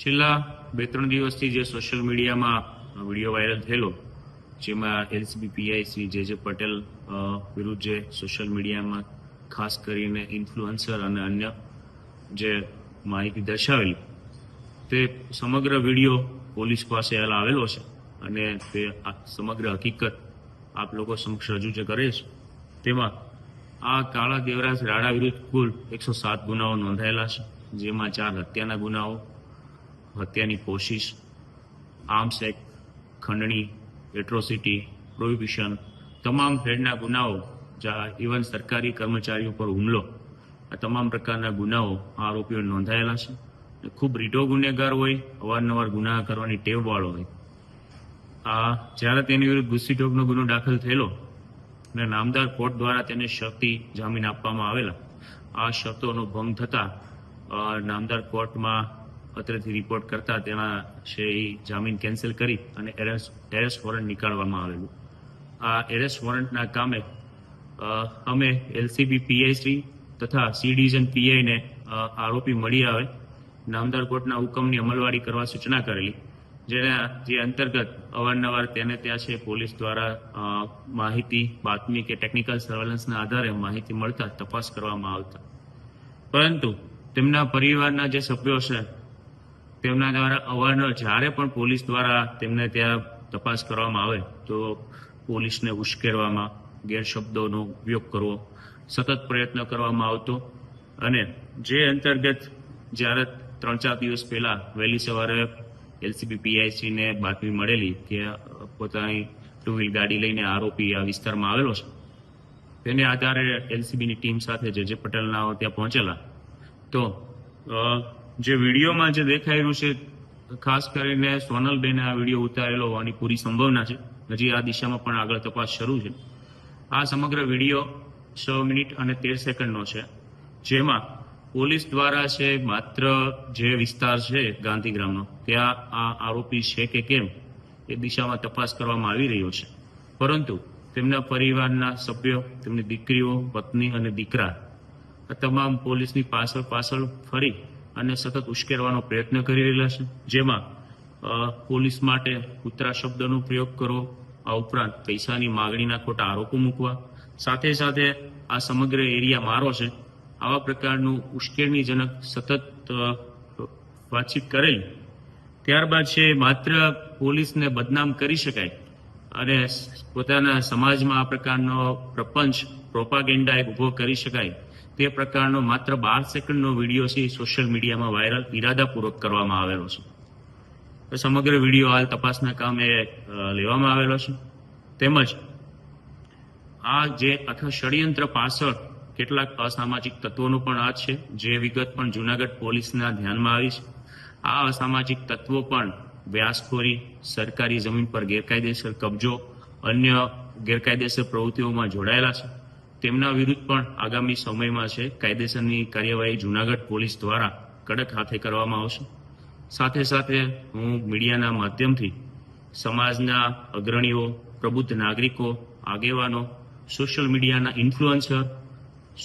છેલ્લા બે ત્રણ દિવસથી જે સોશિયલ મીડિયામાં વીડિયો વાયરલ થયેલો, જેમાં એલસીબી પીઆઈ શ્રી જે જે પટેલ વિરુદ્ધ જે સોશિયલ મીડિયામાં ખાસ કરીને ઇન્ફ્લુઅન્સર અને અન્ય જે માહિતી દર્શાવેલી, તે સમગ્ર વીડિયો પોલીસ પાસે હાલ આવેલો છે અને તે સમગ્ર હકીકત આપ લોકો સમક્ષ રજૂ જે કરે છે, તેમાં આ કાળા દેવરાજ રાણા વિરુદ્ધ કુલ એકસો સાત ગુનાઓ નોંધાયેલા છે, જેમાં ચાર હત્યાના ગુનાઓ હત્યાની કોશિશ, આર્મ્સ એક્ટ, ખંડણી, એટ્રોસિટી, પ્રોહિબિશન, તમામ ફેડના ગુનાઓ ઇવન સરકારી કર્મચારીઓ પર હુમલો, આ તમામ પ્રકારના ગુનાઓ આરોપીઓ નોંધાયેલા છે. ખૂબ રીઢો ગુનેગાર હોય, અવારનવાર ગુના કરવાની ટેવવાળો હોય. આ જ્યારે તેની વિરુદ્ધ ગુસ્સીટોકનો ગુનો દાખલ થયેલો અને નામદાર કોર્ટ દ્વારા તેને શક્તિ જામીન આપવામાં આવેલા, આ શરતોનો ભંગ થતા નામદાર કોર્ટમાં અત્રેથી રિપોર્ટ કરતા તેના છે જામીન કેન્સલ કરી અને એરેસ્ટ એરેસ્ટ વોરંટ નીકાળવામાં આવેલું. આ એરેસ્ટ વોરંટના કામે અમે એલસીબી પીઆઈસી તથા સી ડિવિઝન પીઆઈને આરોપી મળી આવે, નામદાર કોર્ટના હુકમની અમલવારી કરવા સૂચના કરેલી, જેના, જે અંતર્ગત અવારનવાર તેને ત્યાં છે પોલીસ દ્વારા માહિતી, બાતમી કે ટેકનિકલ સર્વેલન્સના આધારે માહિતી મળતા તપાસ કરવામાં આવતા. પરંતુ તેમના પરિવારના જે સભ્યો છે તેમના દ્વારા અવારનવાર, જ્યારે પણ પોલીસ દ્વારા તેમને ત્યાં તપાસ કરવામાં આવે, તો પોલીસને ઉશ્કેરવામાં, ગેરશબ્દોનો ઉપયોગ કરવો, સતત પ્રયત્ન કરવામાં આવતો અને જે અંતર્ગત જ્યારે ત્રણ ચાર દિવસ પહેલા વહેલી સવારે એલસીબી પીઆઈસીને બાતમી મળેલી કે પોતાની ટુ વ્હીલ ગાડી લઈને આરોપી આ વિસ્તારમાં આવેલો છે, તેને આધારે એલસીબીની ટીમ સાથે જે જે પટેલનાઓ ત્યાં પહોંચેલા, તો જે વિડીયોમાં જે રહ્યું છે, ખાસ કરીને સોનલબેને આ વીડિયો ઉતારેલો હોવાની પૂરી સંભાવના છે. હજી આ દિશામાં પણ આગળ તપાસ શરૂ છે. આ સમગ્ર વીડિયો છ મિનિટ અને તેર સેકન્ડનો છે, જેમાં પોલીસ દ્વારા છે, માત્ર જે વિસ્તાર છે ગાંધીગ્રામનો ત્યાં આ આરોપી છે કે કેમ, એ દિશામાં તપાસ કરવામાં આવી રહ્યો છે. પરંતુ તેમના પરિવારના સભ્યો, તેમની દીકરીઓ, પત્ની અને દીકરા, આ તમામ પોલીસની પાછળ પાછળ ફરી અને સતત ઉશ્કેરવાનો પ્રયત્ન કરી રહેલા છે. જેમાં પોલીસ માટે કૂતરા શબ્દનો પ્રયોગ કરવો આ ઉપરાંત પૈસાની માગણીના ખોટા આરોપો મૂકવા. સાથે સાથે આ સમગ્ર એરિયા મારો છે. આવા પ્રકારનું ઉશ્કેરણીજનક સતત વાતચીત કરેલ. ત્યારબાદ છે, માત્ર પોલીસને બદનામ કરી શકાય. અને પોતાના સમાજમાં આ પ્રકારનો પ્રપંચ, પ્રોપાગેન્ડા એક ઊભો કરી શકાય. તે પ્રકારનો માત્ર બાર સેકન્ડનો વીડિયો છે સોશિયલ મીડિયામાં વાયરલ ઇરાદાપૂર્વક કરવામાં આવેલો છે. તો સમગ્ર વીડિયો હાલ તપાસના કામે લેવામાં આવેલો છે. તેમજ આ જે આખા ષડયંત્ર પાછળ કેટલાક અસામાજિક તત્વોનો પણ હાથ છે, જે વિગત પણ જુનાગઢ પોલીસના ધ્યાનમાં આવી છે. આ અસામાજિક તત્વો પણ વ્યાસખોરી, સરકારી જમીન પર ગેરકાયદેસર કબજો, અન્ય ગેરકાયદેસર પ્રવૃત્તિઓમાં જોડાયેલા છે. તેમના વિરુદ્ધ પણ આગામી સમયમાં છે. કાયદેસરની કાર્યવાહી જુનાગઢ પોલીસ દ્વારા કડક હાથે કરવામાં આવશે. સાથે સાથે હું મીડિયાના માધ્યમથી સમાજના અગ્રણીઓ, પ્રબુદ્ધ નાગરિકો, આગેવાનો, સોશિયલ મીડિયાના ઇન્ફ્લુઅન્સર,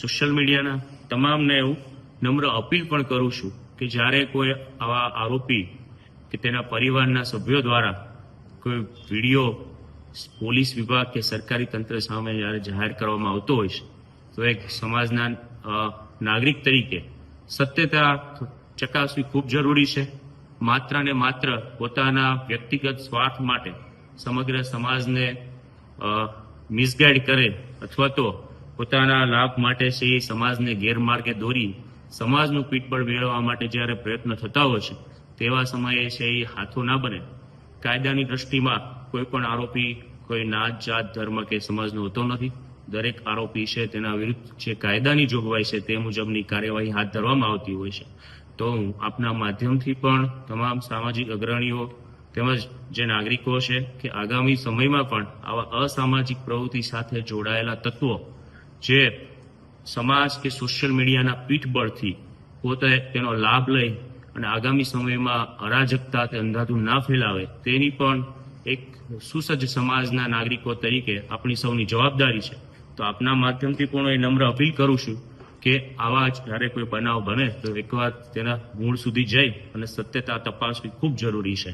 સોશિયલ મીડિયાના તમામને એવું નમ્ર અપીલ પણ કરું છું કે જ્યારે કોઈ આવા આરોપી કે તેના પરિવારના સભ્યો દ્વારા કોઈ વીડિયો પોલીસ વિભાગ કે સરકારી તંત્ર સામે જ્યારે જાહેર કરવામાં આવતો હોય છે, તો એક સમાજના નાગરિક તરીકે સત્યતા ચકાસવી ખૂબ જરૂરી છે. માત્ર ને માત્ર પોતાના વ્યક્તિગત સ્વાર્થ માટે સમગ્ર સમાજને મિસગાઈડ કરે અથવા તો પોતાના લાભ માટે છે એ સમાજને ગેરમાર્ગે દોરી સમાજનું પીઠબળ મેળવવા માટે જ્યારે પ્રયત્ન થતા હોય છે, તેવા સમયે છે એ હાથો ના બને. કાયદાની દ્રષ્ટિમાં કોઈ પણ આરોપી કોઈ નાત જાત ધર્મ કે સમાજનો હોતો નથી. દરેક આરોપી છે તેના વિરુદ્ધ જે કાયદાની જોગવાઈ છે તે મુજબની કાર્યવાહી હાથ ધરવામાં આવતી હોય છે. તો હું આપના માધ્યમથી પણ તમામ સામાજિક અગ્રણીઓ તેમજ જે નાગરિકો છે કે આગામી સમયમાં પણ આવા અસામાજિક પ્રવૃત્તિ સાથે જોડાયેલા તત્વો જે સમાજ કે સોશિયલ મીડિયાના પીઠબળથી પોતે તેનો લાભ લઈ અને આગામી સમયમાં અરાજકતા કે અંધાધુન ના ફેલાવે તેની પણ એક સુસજ્જ સમાજના નાગરિકો તરીકે આપણી સૌની જવાબદારી છે. તો આપના માધ્યમથી પણ એ નમ્ર અપીલ કરું છું કે આવા જ જ્યારે કોઈ બનાવ બને, તો એકવાર તેના મૂળ સુધી જઈ અને સત્યતા તપાસવી ખૂબ જરૂરી છે.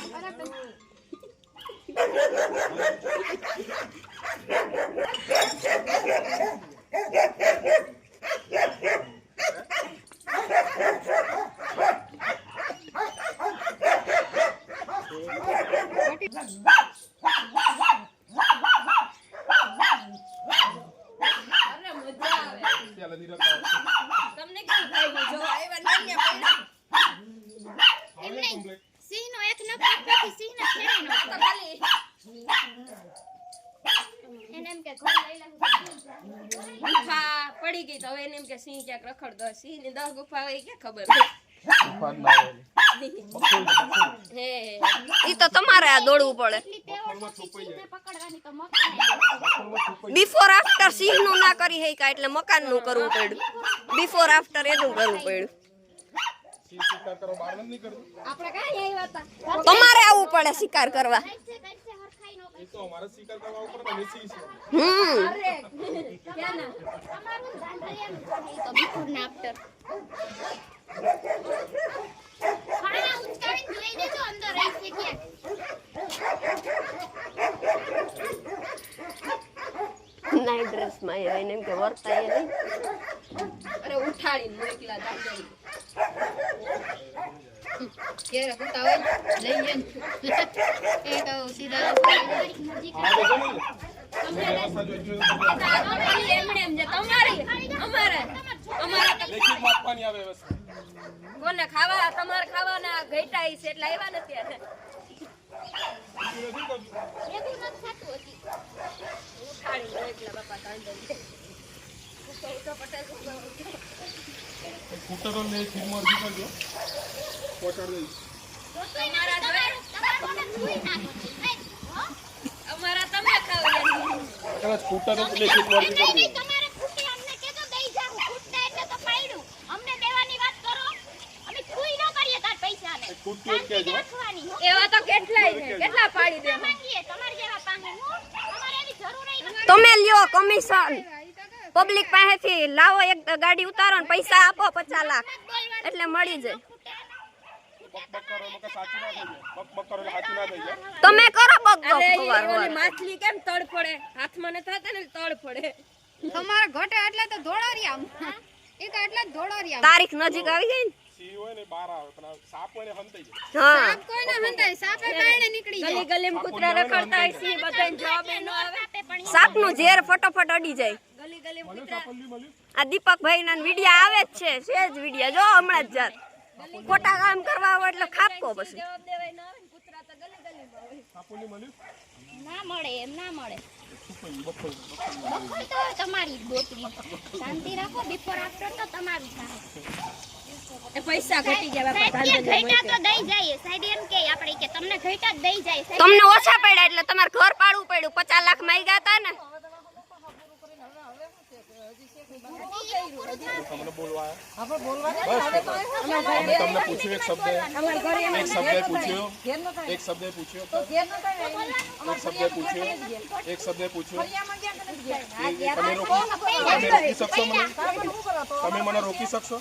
અરે મજા આવે તમને કેવું થાય જો આવ્યા ને પડ્યા એમ નહીં સિંહનો એક નખ કાપવાથી સિંહને ફેરી નો તો ખાલી એને એમ કે ઘર લઈ લે ગુફા પડી ગઈ તો હવે એને એમ કે સિંહ ક્યાંક રખડતો હશે ને દસ ગુફા હોય કે ખબર? ઈ તો તમારે આ દોડવું પડે. બિફોર આફ્ટર સિંહનું ના કરી હૈકા એટલે મકાનનું કરવું પડ્યું. બિફોર આફ્ટર એનું કરવું પડ્યું. તમારે આવવું પડે શિકાર કરવા. કાંઈ છે કાંઈ છે હરખાઈ નો કાંઈ હમ. અરે ક્યાં ના તમારું ધાંધલિયાનું છે, તો before ને after. ખાણા ઉંચકાવીને જોઈ દેજો અંદર રહી છે ક્યાંક. નાઈટ ડ્રેસમાં એને કે વર્તા એ નહીં. અરે ઉઠાડીને મોકલા દાદા ક્યારે હોતા હોય લઈ જઈને એ તો સીધા કોને ખાવા તમારે ખાવાના ઘેટા છે એટલે આવ્યા નથી બાપા તમારું તમારું મને સુઈ નાખો. એ, અમારા તમે ખાવ એમ. નહીં, નહીં, તમારે ખૂટે અમને કહેજો દઈ જાવ. ખૂટતા એટલે તો પાડ્યું. અમને દેવાની વાત કરો. અમે ખુઈ ન કરીએ તાર પૈસાને. શાંતિથી રાખવાની, હો. એવા તો કેટલાય છે કેટલા પાડી દે માંગીએ, તમારી જેવા પાંગે, હો. અમારે એની જરૂર ય તમે લ્યો કમિશન પબ્લિક પાસેથી લાવો એક ગાડી ઉતારો ને પૈસા આપો પચાસ લાખ એટલે મળી જાય. તમે કરો માછલી કેમ તળ પડે? હાથમાં ને થતા ને તળ પડે. તમારા ઘટે એટલે તો દોડારી આમ એ તો એટલે દોડારી આમ તારીખ નજીક આવી ગઈ ને? હા. સાપ કોઈને હંતાય સાપે કારણે નીકળી ગલી ગલીમ કૂતરા રખડતા હોય છે બધાને જવાબ ન આવે. સાપનું ઝેર ફટોફટ અડી જાય. આ દીપકભાઈ ના વિડિયા આવે જ છે છે જ વિડિયા. જો હમણાં જ જાત. ખોટા કામ કરવા આવે એટલે ખાપકો પછી. જવાબ દેવાય ના આવે ને કૂતરા તો ગલી ગલીમાં હોય. ના મળે એમ ના મળે. બખોલ તો તમારી જ શાંતિ રાખો બિફોર આફ્ટર તો તમારું થાય. પૈસા ઘટી તો દઈ જાય સાહેબ એમ કે આપણે કે તમને ઘઈટા જ દઈ જાય તમને ઓછા પડ્યા એટલે તમારે ઘર પાડવું પડ્યું. પચાસ લાખમાં ગયા હતા ને. અમે તમને પૂછ્યું એક શબ્દ એક શબ્દ પૂછ્યો એક શબ્દ પૂછ્યો એક શબ્દ પૂછ્યો એક શબ્દ પૂછ્યો તમે રોકી શકશો મને તમે મને રોકી શકશો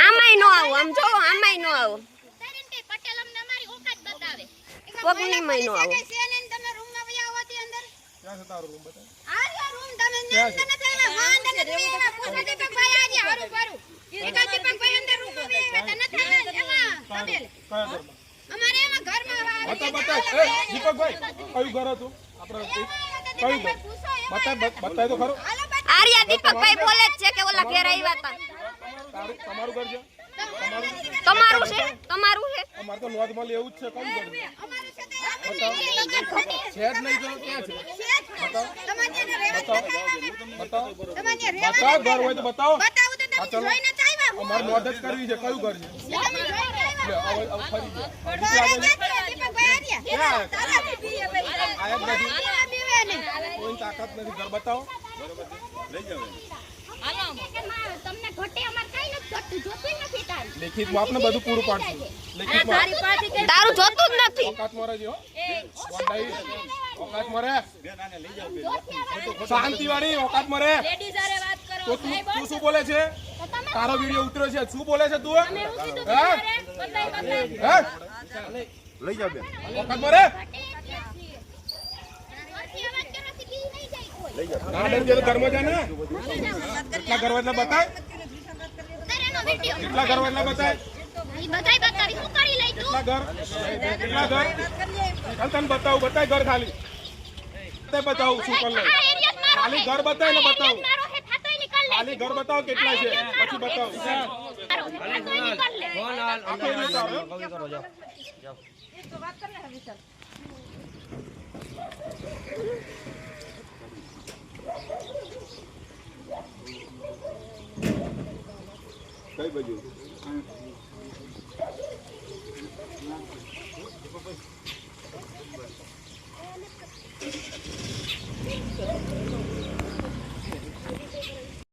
આમાંય નો આવો. આમ જો આમાંય નો આવો. સાહેબ એમ કે પટેલ અમને અમારી ઓકાત બતાવે. પગનીમાંય નો આવો તમે રૂમમાં વયા આવતી અંદર ક્યાં છે તારો રૂમ બતા આ રૂમ તમે છે? નથી હા અંદર નથી આવ્યા પૂછો દીપકભાઈ આજે હારું પારું એકા દીપકભાઈ અંદર રૂમમાં વયા આવ્યા તા નથી એમાં તબેલ કયા ઘરમાં? અમારે એમાં ઘરમાં બતા બતા એ દીપકભાઈ કયું ઘર હતું? આપણે કયું ઘર? બતા બત- બતાય તો ખરો. આર્યા દીપકભાઈ બોલે જ છે કે ઓલા ઘેર આવ્યા હતા તમારું ઘર છે? તમારું છે? તમારું છે? અમાર તો નોંધમાં એવું જ છે કોણ ઘર? અમારું છે તે છે જ નહીં તો ક્યાં છે? બતાવો. બતાવો. બતાવો. તો બતાવો. આ ચલો. અમારે નોંધ જ કરવી છે. કયું ઘર નથી. ઘર લેખિત આપને બધું પૂરું પાડશું. તારું જોતું જ નથી. રહે લેડીઝ હારે વાત કરો. તો તું તું શું બોલે છે? તારો વિડિયો ઉતર્યો છે. શું બોલે છે તું? હે બતાય બતાય હે? ઓકાતમાં રહે ઘરથી અવાજ કરવાથી બી નહીં જાય કોઈ ગાર્ડન જે ઘરમાં જા ને? કેટલા ઘર એટલે બતાય. કેટલા ઘર એટલે બતાય ઈ બતાવી હું કરી લઈ તું કેટલા ઘર. કેટલા ઘર ચાલ તને બતાવું બતાય ઘર ખાલી. તે બતાવું શું કર લે આ એરિયા મારો ખાલી ઘર બતાય ને બતાવું. મારો હે થાતોય નીકળ લે ખાલી ઘર બતાવો કેટલા છે. પછી બતાવું? કઈ બાજુ?